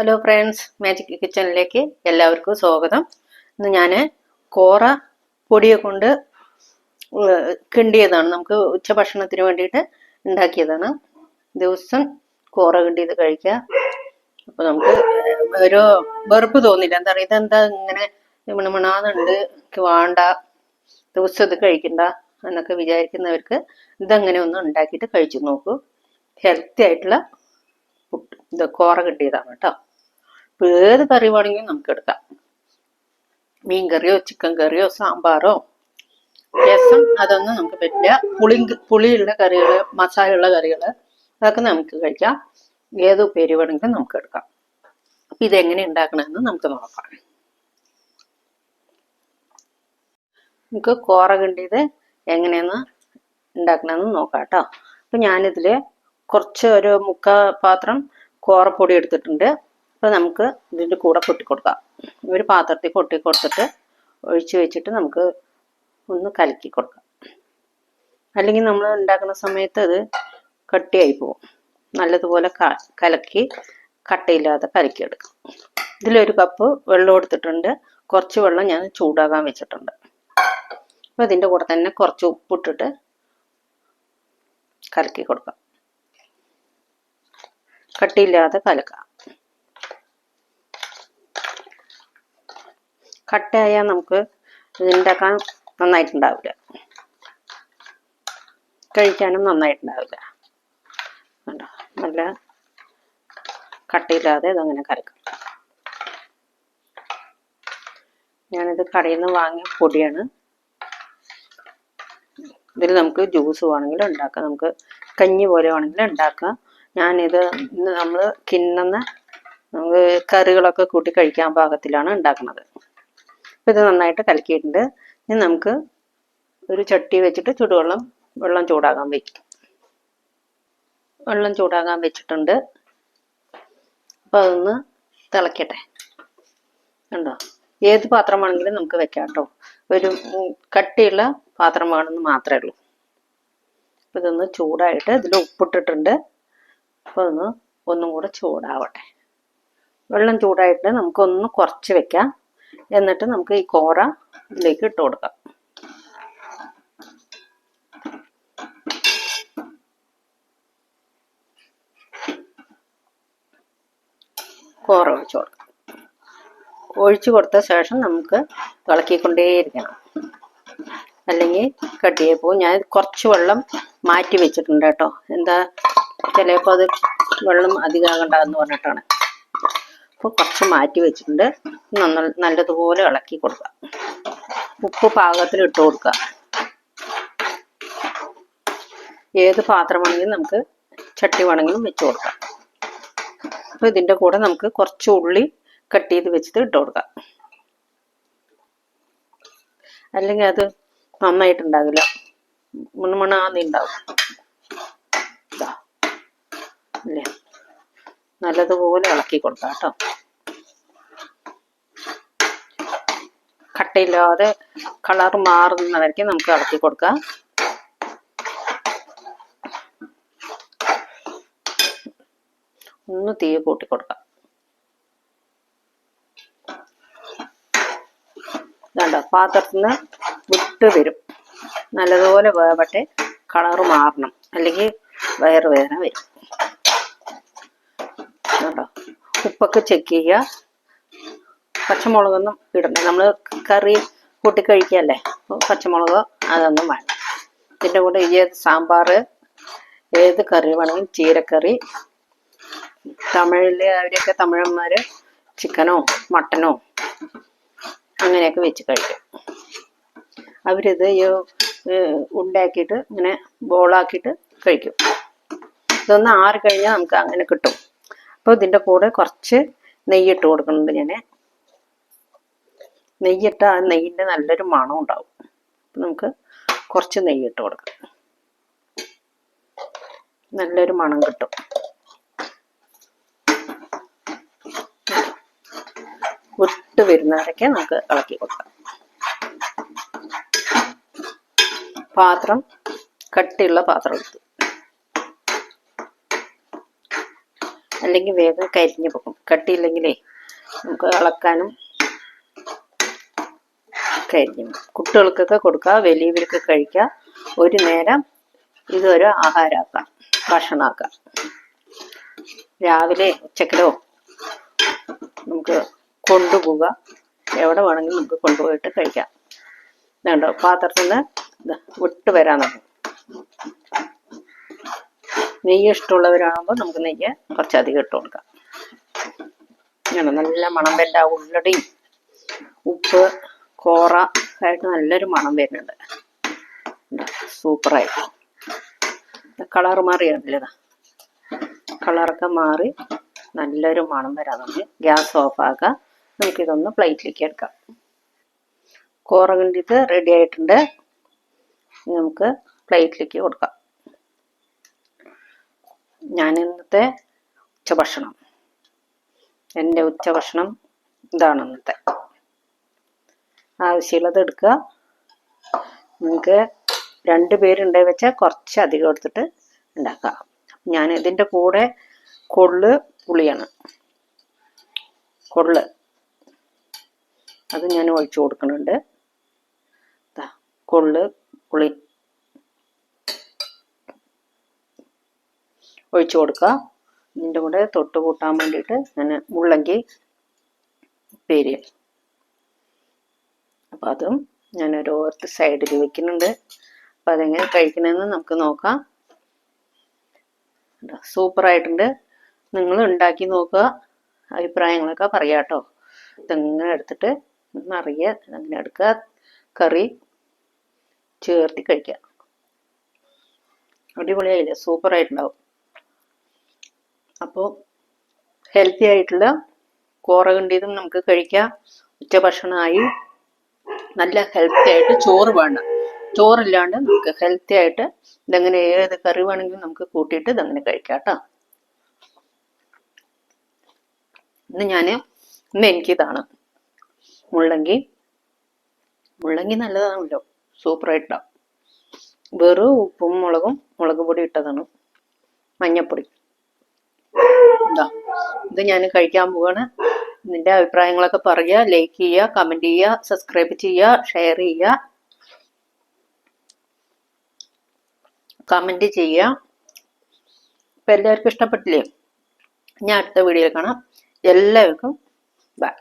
Hello friends magic കിച്ചണിലേക്ക് എല്ലാവർക്കും സ്വാഗതം. ഇന്ന് ഞാൻ കോറ പൊടിയെ കൊണ്ട് കിണ്ടിയതാണ്. നമുക്ക് ഉച്ചഭക്ഷണത്തിന് വേണ്ടിയിട്ട് ഉണ്ടാക്കിയതാണ് ദിവസം കോറ കിണ്ടിയത് കഴിക്കുക അപ്പോൾ നമുക്ക് ഒരു വെറുപ്പ് തോന്നില്ല. എന്താ പറയുക ഇതെന്താ ഇങ്ങനെ മിണമിണാന്നുണ്ട് വേണ്ട. ദിവസം ഇത് കഴിക്കണ്ട എന്നൊക്കെ വിചാരിക്കുന്നവർക്ക് ഇതങ്ങനെ ഒന്ന് ഉണ്ടാക്കിയിട്ട് കഴിച്ചു നോക്കൂ. ഹെൽത്തി ആയിട്ടുള്ള കോറ കിട്ടിയതാണ് കേട്ടോ. ഇപ്പൊ ഏത് കറി വേണമെങ്കിലും നമുക്ക് എടുക്കാം. മീൻ കറിയോ ചിക്കൻ കറിയോ സാമ്പാറോ രസം അതൊന്നും നമുക്ക് പറ്റില്ല. പുളി പുളിയുള്ള കറികൾ മസാലയുള്ള കറികൾ അതൊക്കെ നമുക്ക് കഴിക്കാം. ഏത് ഉപ്പേരി വേണമെങ്കിലും നമുക്ക് എടുക്കാം. അപ്പൊ ഇതെങ്ങനെ ഉണ്ടാക്കണമെന്ന് നമുക്ക് നോക്കാം. നമുക്ക് കോറ കിണ്ടിയത് എങ്ങനെയെന്ന് ഉണ്ടാക്കണമെന്ന് നോക്കാം കേട്ടോ. അപ്പൊ ഞാനിതിൽ കുറച്ച് ഒരു മുക്കാ പാത്രം കോറപ്പൊടി എടുത്തിട്ടുണ്ട്. അപ്പോൾ നമുക്ക് ഇതിന്റെ കൂടെ കൊട്ടി കൊടുക്കാം. ഒരു പാത്രത്തിൽ കൊട്ടി കൊടുത്തിട്ട് ഒഴിച്ച് വെച്ചിട്ട് നമുക്ക് ഒന്ന് കലക്കി കൊടുക്കാം. അല്ലെങ്കിൽ നമ്മൾ ഉണ്ടാക്കുന്ന സമയത്ത് അത് കട്ടിയായി പോകും നല്ലതുപോലെ കലക്കി കട്ടയില്ലാതെ കലക്കിയെടുക്കും ഇതിലൊരു കപ്പ് വെള്ളം എടുത്തിട്ടുണ്ട്. കുറച്ച് വെള്ളം ഞാൻ ചൂടാകാൻ വെച്ചിട്ടുണ്ട്. അപ്പോൾ ഇതിന്റെ കൂടെ തന്നെ കുറച്ച് ഉപ്പിട്ടിട്ട് കലക്കി കൊടുക്കാം. കട്ടിയില്ലാതെ കലക്കാം കട്ടയായാൽ നമുക്ക് ഇതുണ്ടാക്കാൻ നന്നായിട്ടുണ്ടാവില്ല. കഴിക്കാനും നന്നായിട്ടുണ്ടാവില്ല. കണ്ടോ? നല്ല കട്ടയില്ലാതെ ഇതങ്ങനെ കറക്കും. ഞാനിത് കടയിൽ നിന്ന് വാങ്ങിയ പൊടിയാണ്. ഇതിൽ നമുക്ക് ജ്യൂസ് വേണമെങ്കിൽ ഉണ്ടാക്കാം. നമുക്ക് കഞ്ഞി പോലെ വേണമെങ്കിൽ ഉണ്ടാക്കാം. ഞാനിത് നമ്മൾ കിണ്ണുന്ന നമുക്ക് കറികളൊക്കെ കൂട്ടി കഴിക്കാൻ പാകത്തിലാണ് ഉണ്ടാക്കുന്നത്. ഇത് നന്നായിട്ട് കലക്കിയിട്ടുണ്ട്. ഇനി നമുക്ക് ഒരു ചട്ടി വെച്ചിട്ട് ചുടുവെള്ളം വെള്ളം ചൂടാകാൻ വെക്കും വെള്ളം ചൂടാകാൻ വെച്ചിട്ടുണ്ട്. അപ്പോൾ അതൊന്ന് തിളക്കട്ടെ. കണ്ടോ? ഏത് പാത്രമാണെങ്കിലും നമുക്ക് വെക്കാം കേട്ടോ. ഒരു കട്ടിയുള്ള കട്ടിയുള്ള പാത്രമാണെന്ന് മാത്രമേ ഉള്ളൂ. അപ്പോൾ ഇതൊന്ന് ചൂടായിട്ട് ഇതിൽ ഉപ്പിട്ടിട്ടുണ്ട്. അപ്പോൾ ഒന്ന് ഒന്നും കൂടെ ചൂടാവട്ടെ. വെള്ളം ചൂടായിട്ട് നമുക്കൊന്ന് കുറച്ച് വെക്കാം. എന്നിട്ട് നമുക്ക് ഈ കോറ ഇതിലേക്ക് ഇട്ട് കൊടുക്കാം. കോറ ഒഴിച്ചു കൊടുക്കാം. ഒഴിച്ചു കൊടുത്ത ശേഷം നമുക്ക് തിളക്കിക്കൊണ്ടേയിരിക്കണം അല്ലെങ്കിൽ കട്ടിയായി പോകും ഞാൻ കുറച്ച് വെള്ളം മാറ്റി വെച്ചിട്ടുണ്ട് കേട്ടോ. എന്താ ചിലപ്പോൾ അത് വെള്ളം അധികമാകണ്ടെന്ന് പറഞ്ഞിട്ടാണ്. അപ്പോൾ കുറച്ച് മാറ്റി വെച്ചിട്ടുണ്ട്. നന്ന നല്ലതുപോലെ ഇളക്കി കൊടുക്കുക. ഉപ്പ് പാകത്തിൽ ഇട്ട് കൊടുക്കുക. ഏത് പാത്രമാണെങ്കിലും നമുക്ക് ചട്ടി വേണമെങ്കിലും വെച്ച് കൊടുക്കാം. അപ്പോൾ ഇതിന്റെ കൂടെ നമുക്ക് കുറച്ച് ഉള്ളി കട്ട് ചെയ്ത് വെച്ചിട്ട് ഇട്ട് കൊടുക്കാം. അല്ലെങ്കിൽ അത് നന്നായിട്ടുണ്ടാകില്ല മുണുമണാന്ന് ഉണ്ടാവും. അല്ലേ നല്ലതുപോലെ ഇളക്കി കൊടുക്കാം കേട്ടോ. കട്ടയില്ലാതെ കളർ മാറുന്നതായിരിക്കും നമുക്ക് ഇളക്കി കൊടുക്കാം ഒന്ന് തീ കൂട്ടി കൊടുക്കാം ഇതാണ്ടോ പാത്രത്തിൽ നിന്ന് വിട്ട് വരും. നല്ലതുപോലെ വേവട്ടെ കളറ് മാറണം. അല്ലെങ്കിൽ വയറ് വേദന വരും. ഉപ്പൊക്കെ ചെക്ക് ചെയ്യുക. പച്ചമുളകൊന്നും ഇടണ്ട. നമ്മൾ കറി കൂട്ടി കഴിക്കല്ലേ പച്ചമുളക് അതൊന്നും വേണം ഇതിന്റെ കൂടെ ഏത് സാമ്പാർ ഏത് കറി വേണമെങ്കിലും ചീരക്കറി തമിഴിൽ അവരൊക്കെ തമിഴന്മാർ ചിക്കനോ മട്ടനോ അങ്ങനെയൊക്കെ വെച്ച് കഴിക്കും. അവരിത് ഉണ്ടാക്കിയിട്ട് ഇങ്ങനെ ബോളാക്കിയിട്ട് കഴിക്കും. ഇതൊന്ന് ആറി കഴിഞ്ഞാൽ നമുക്ക് അങ്ങനെ കിട്ടും. അപ്പോൾ ഇതിന്റെ കൂടെ കുറച്ച് നെയ്യിട്ട് കൊടുക്കുന്നുണ്ട് ഞാൻ നെയ്യിട്ട ആ നെയ്യിന്റെ നല്ലൊരു മണം ഉണ്ടാവും. നമുക്ക് കുറച്ച് നെയ്യിട്ട് കൊടുക്കാം. നല്ലൊരു മണം കിട്ടും. വിട്ട് വരുന്നവരൊക്കെ നമുക്ക് ഇളക്കി കൊടുക്കാം. പാത്രം കട്ടിയുള്ള പാത്രം എടുത്ത്. അല്ലെങ്കിൽ വേഗം കരിഞ്ഞു പോകും. കട്ടിയില്ലെങ്കിലേ നമുക്ക് ഇളക്കാനും പോകും. കുട്ടികൾക്കൊക്കെ കൊടുക്കുക വലിയവർക്ക് കഴിക്കുക. ഒരു നേരം ഇതൊരു ആഹാരമാക്കാം ഭക്ഷണമാക്കാം രാവിലെ ഉച്ചക്കിലോ നമുക്ക് കൊണ്ടുപോവുക. എവിടെ വേണമെങ്കിലും നമുക്ക് കൊണ്ടുപോയിട്ട് കഴിക്കാം. ഇതുണ്ടോ? പാത്രത്തിൽ നിന്ന് വിട്ട് വരാൻ തുടങ്ങും നെയ്യ് ഇഷ്ടമുള്ളവരാകുമ്പോൾ നമുക്ക് നെയ്യ് കുറച്ചധികം ഇട്ട് കൊടുക്കാം. നല്ല മണം വല്ല ഉള്ളടിയും ഉപ്പ് കോറ ആയിട്ട് നല്ലൊരു മണം വരുന്നുണ്ട്. സൂപ്പറായി കളർ മാറിയാണല്ലേ കളറൊക്കെ മാറി നല്ലൊരു മണം വരാൻ തുടങ്ങി. ഗ്യാസ് ഓഫ് ആക്കുക നമുക്കിതൊന്ന് പ്ലേറ്റിലേക്ക് എടുക്കാം. കോറ കണ്ടിട്ട് റെഡി ആയിട്ടുണ്ട്. നമുക്ക് പ്ലേറ്റിലേക്ക് കൊടുക്കാം. ഞാൻ ഇന്നത്തെ ഉച്ചഭക്ഷണം. എന്റെ ഉച്ചഭക്ഷണം ഇതാണ് ഇന്നത്തെ. ആവശ്യമുള്ളത് എടുക്കുക. നിങ്ങൾക്ക് രണ്ട് പേരുണ്ടെങ്കിൽ വെച്ചാൽ കുറച്ച് അധികം എടുത്തിട്ട് ഉണ്ടാക്കാം. ഞാൻ ഇതിന്റെ കൂടെ കൊള്ള് പുളിയാണ്. കൊള്ള്. അത് ഞാൻ ഒഴിച്ചു കൊടുക്കുന്നുണ്ട്. കൊള്ള് പുളി. ഒഴിച്ചു കൊടുക്കുക. ഇതിന്റെ കൂടെ തൊട്ട് കൂട്ടാൻ വേണ്ടിയിട്ട് ഞാൻ മുള്ളങ്കി ഉപ്പേരി അപ്പം അതും ഞാൻ ഓർത്ത് സൈഡിൽ വെക്കുന്നുണ്ട്. അപ്പോൾ അതെങ്ങനെ കഴിക്കണമെന്ന് നമുക്ക് നോക്കാം. സൂപ്പറായിട്ടുണ്ട്. നിങ്ങൾ ഉണ്ടാക്കി നോക്കുക. അഭിപ്രായങ്ങളൊക്കെ പറയാം കേട്ടോ. ഇതെങ്ങനെ എടുത്തിട്ട് നിറയെ അങ്ങനെ എടുക്കുക. കറി ചേർത്തി കഴിക്കുക. അടിപൊളിയായില്ലേ? സൂപ്പറായിട്ടുണ്ടാവും. അപ്പോൾ ഹെൽത്തി ആയിട്ടുള്ള കോറ കണ്ടിയതും നമുക്ക് കഴിക്കാം. ഉച്ചഭക്ഷണമായി. നല്ല ഹെൽത്തി ആയിട്ട് ചോറ് വേണം. ചോറില്ലാണ്ട് നമുക്ക് ഹെൽത്തി ആയിട്ട് ഇതെങ്ങനെ ഏത് കറി വേണമെങ്കിലും നമുക്ക് കൂട്ടിയിട്ട് ഇതങ്ങനെ കഴിക്കാം കേട്ടോ. ഇന്ന് ഞാൻ ഇന്ന് എനിക്കിതാണ്. മുള്ളങ്കി. മുള്ളങ്കി നല്ലതാണല്ലോ. സൂപ്പറായിട്ടാണ് വെറും ഉപ്പും മുളകും മുളക് പൊടി ഇട്ടതാണ്. മഞ്ഞപ്പൊടി. എന്താ ഇത് ഞാൻ കഴിക്കാൻ പോവാണ്. നിന്റെ അഭിപ്രായങ്ങളൊക്കെ പറയുക ലൈക്ക് ചെയ്യുക കമന്റ് ചെയ്യുക സബ്സ്ക്രൈബ് ചെയ്യുക ഷെയർ ചെയ്യുക. കമന്റ് ചെയ്യുക. ഇപ്പം എല്ലാവർക്കും ഇഷ്ടപ്പെട്ടില്ലേ? ഞാൻ അടുത്ത വീഡിയോയിൽ കാണാം. എല്ലാവർക്കും ബൈ